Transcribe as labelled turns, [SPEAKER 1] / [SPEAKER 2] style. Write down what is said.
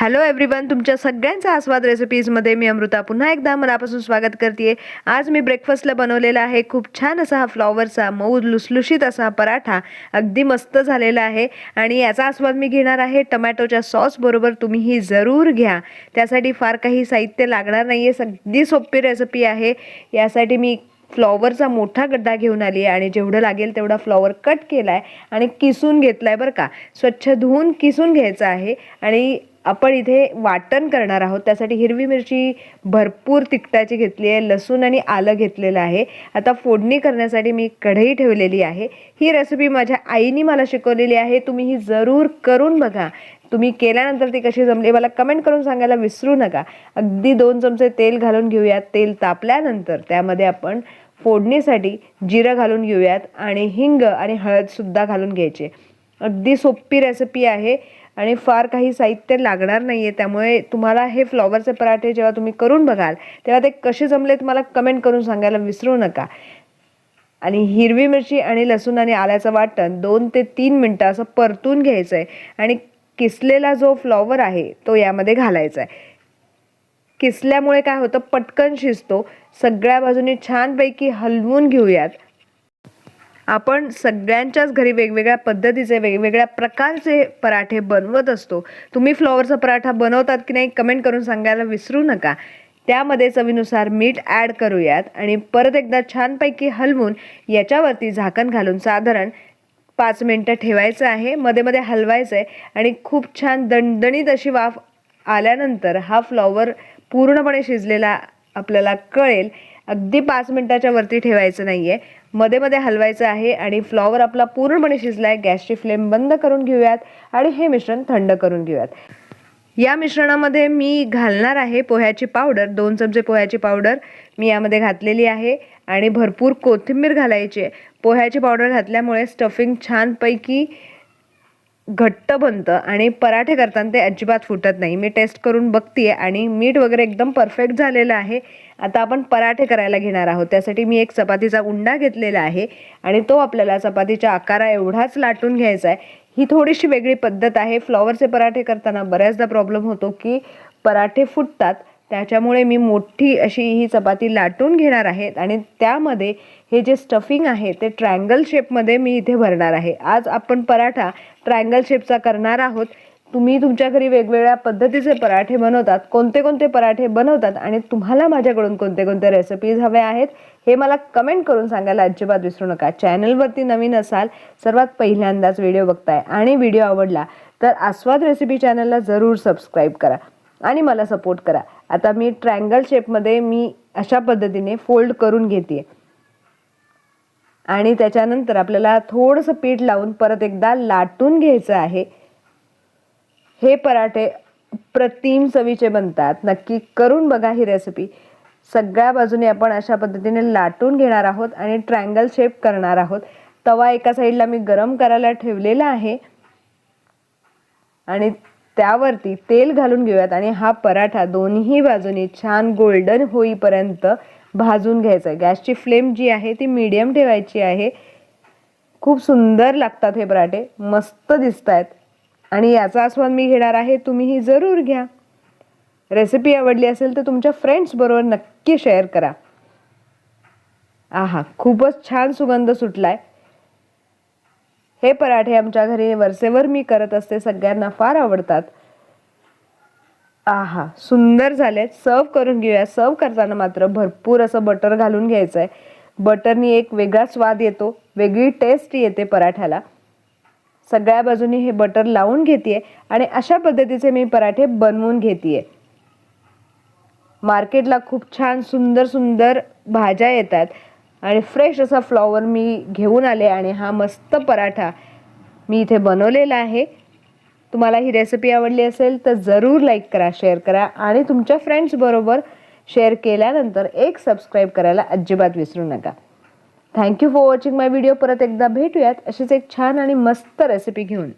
[SPEAKER 1] Hello everyone तुमच्या सगळ्यांचा आस्वाद रेसिपीजमध्ये मी अमृता पुन्हा एकदा मनापासून स्वागत करते आज मी ब्रेकफास्टला बनवलेला आहे. खूप छान असा हा फ्लॉवरचा मऊ लुसलुशीत असा पराठा अगदी मस्त झालेला आहे. आणि याचा आस्वाद मी घेणार आहे. टमॅटोच्या सॉसबरोबर तुम्ही ही जरूर घ्या. त्यासाठी फार काही साहित्य लागणार नाही आहे अगदी सोपी रेसिपी आहे. यासाठी मी फ्लॉवरचा मोठा गड्डा घेऊन आली आहे. आणि जेवढं लागेल तेवढा फ्लॉवर कट केला आहे आणि किसून घेतला आहे बरं का. स्वच्छ धुवून किसून घ्यायचं आहे. आणि आपण इथे वाटण करणार आहोत. त्यासाठी हिरवी मिरची भरपूर तिखटाची घेतली आहे लसूण आणि आलं घेतलेलं आहे. आता फोडणी करण्यासाठी मी कढई ठेवलेली आहे. ही रेसिपी माझ्या आईने मला शिकवलेली आहे. तुम्ही ही जरूर करून बघा. तुम्ही केल्यानंतर ती कशी जमली मला कमेंट करून सांगायला विसरू नका. अगदी दोन चमचे तेल घालून घेऊयात. तेल तापल्यानंतर त्यामध्ये आपण फोडणीसाठी जिरं घालून घेऊयात आणि हिंग आणि हळदसुद्धा घालून घ्यायचे. अगदी सोपी रेसिपी आहे. आणि फार काही साहित्य लागणार नाही आहे त्यामुळे तुम्हाला हे फ्लॉवरचे पराठे जेव्हा तुम्ही करून बघाल तेव्हा ते कसे जमले तुम्हाला कमेंट करून सांगायला विसरू नका. आणि हिरवी मिरची आणि लसूण आणि आल्याचं वाटण दोन ते तीन मिनटं असं परतून घ्यायचं आहे आणि किसलेला जो फ्लॉवर आहे तो यामध्ये घालायचा आहे किसल्यामुळे काय होतं पटकन शिजतो. सगळ्या बाजूनी छानपैकी हलवून घेऊयात. आपण सगळ्यांच्याच घरी वेगवेगळ्या पद्धतीचे वेगवेगळ्या प्रकारचे पराठे बनवत असतो. तुम्ही फ्लॉवरचा पराठा बनवतात की नाही कमेंट करून सांगायला विसरू नका. त्यामध्ये चवीनुसार मीठ ॲड करूयात आणि परत एकदा छानपैकी हलवून याच्यावरती झाकण घालून साधारण पाच मिनटं ठेवायचं आहे. मध्ये मध्ये हलवायचं आहे आणि खूप छान दणदणीत अशी वाफ आल्यानंतर हा फ्लॉवर पूर्णपणे शिजलेला आपल्याला कळेल. अगदी पाच मिनटाच्या वरती ठेवायचं नाही आहे मध्ये मध्ये हलवायचं आहे आणि फ्लॉवर आपला पूर्णपणे शिजला आहे गॅसची फ्लेम बंद करून घेऊयात आणि हे मिश्रण थंड करून घेऊयात. या मिश्रणामध्ये मी घालणार आहे पोह्याची पावडर दोन चमचे पोह्याची पावडर मी यामध्ये घातलेली आहे आणि भरपूर कोथिंबीर घालायची आहे. पोह्याची पावडर घातल्यामुळे स्टफिंग छानपैकी घट्ट बनतं आणि पराठे करताना ते अजिबात फुटत नाही. मी टेस्ट करून बघते आणि मीठ वगैरे एकदम परफेक्ट झालेलं आहे. आता आपण पराठे करायला घेणार आहोत. त्यासाठी मी एक चपातीचा उंडा घेतलेला आहे आणि तो आपल्याला चपातीच्या आकारा एवढाच लाटून घ्यायचा आहे. ही थोडीशी वेगळी पद्धत आहे. फ्लॉवरचे पराठे करताना बऱ्याचदा प्रॉब्लेम होतो की पराठे फुटतात. त्याच्यामुळे मी मोठी अशी ही चपाती लाटून घेणार आहेत आणि त्यामध्ये हे जे स्टफिंग आहे ते ट्रँगल शेपमध्ये मी इथे भरणार आहे. आज आपण पराठा ट्रँगल शेपचा करणार आहोत. तुम्ही तुमच्या घरी वेगवेगळ्या पद्धतीचे पराठे बनवतात कोणते कोणते पराठे बनवतात आणि तुम्हाला माझ्याकडून कोणते कोणते रेसिपीज हवे आहेत हे मला कमेंट करून सांगायला अजिबात विसरू नका. चॅनलवरती नवीन असाल सर्वात पहिल्यांदाच व्हिडिओ बघताय आणि व्हिडिओ आवडला तर आस्वाद रेसिपी चॅनलला जरूर सबस्क्राईब करा आणि मला सपोर्ट करा. आता मी ट्रँगल शेपमध्ये मी अशा पद्धतीने फोल्ड करून घेते आणि त्याच्यानंतर आपल्याला थोडंसं पीठ लावून परत एकदा लाटून घ्यायचं आहे. हे पराठे प्रतिम चवीचे बनतात. नक्की करून बघा ही रेसिपी सगळ्या बाजूने आपण अशा पद्धतीने लाटून घेणार आहोत आणि ट्रँगल शेप करणार आहोत. तवा एका साईडला मी गरम करायला ठेवलेला आहे. आणि त्यावरती तेल घालून घेऊयात. आणि हा पराठा दोन्ही बाजूनी छान गोल्डन होईपर्यंत भाजून घ्यायचा आहे. गॅसची फ्लेम जी आहे ती मीडियम ठेवायची आहे. खूप सुंदर लागतात हे पराठे. मस्त दिसत आहेत आणि याचा आस्वाद मी घेणार आहे तुम्हीही जरूर घ्या. रेसिपी आवडली असेल तर तुमच्या फ्रेंड्सबरोबर नक्की शेअर करा. आहा खूपच छान सुगंध सुटलाय. हे पराठे आमच्या घरी वरसेवर मी करत असते सगळ्यांना फार आवडतात. आहा सुंदर झाले सर्व करून घेऊया. सर्व करताना मात्र भरपूर असं बटर घालून घ्यायचं आहे बटरनी एक वेगळा स्वाद येतो वेगळी टेस्ट येते पराठ्याला. सगळ्या बाजूनी हे बटर लावून घेते आणि अशा पद्धतीचे मी पराठे बनवून घेते मार्केटला खूप छान सुंदर सुंदर भाज्या येतात आणि फ्रेश असा फ्लॉवर मी घेऊन आले आणि हा मस्त पराठा मी इथे बनवलेला आहे. तुम्हाला ही रेसिपी आवडली असेल तर जरूर लाईक करा शेअर करा आणि तुमच्या फ्रेंड्सबरोबर शेअर केल्यानंतर एक सबस्क्राईब करायला अजिबात विसरू नका. Thank you for watching my video परत एकदा भेटूयात. अशीच एक छान आणि मस्त रेसिपी घेऊन.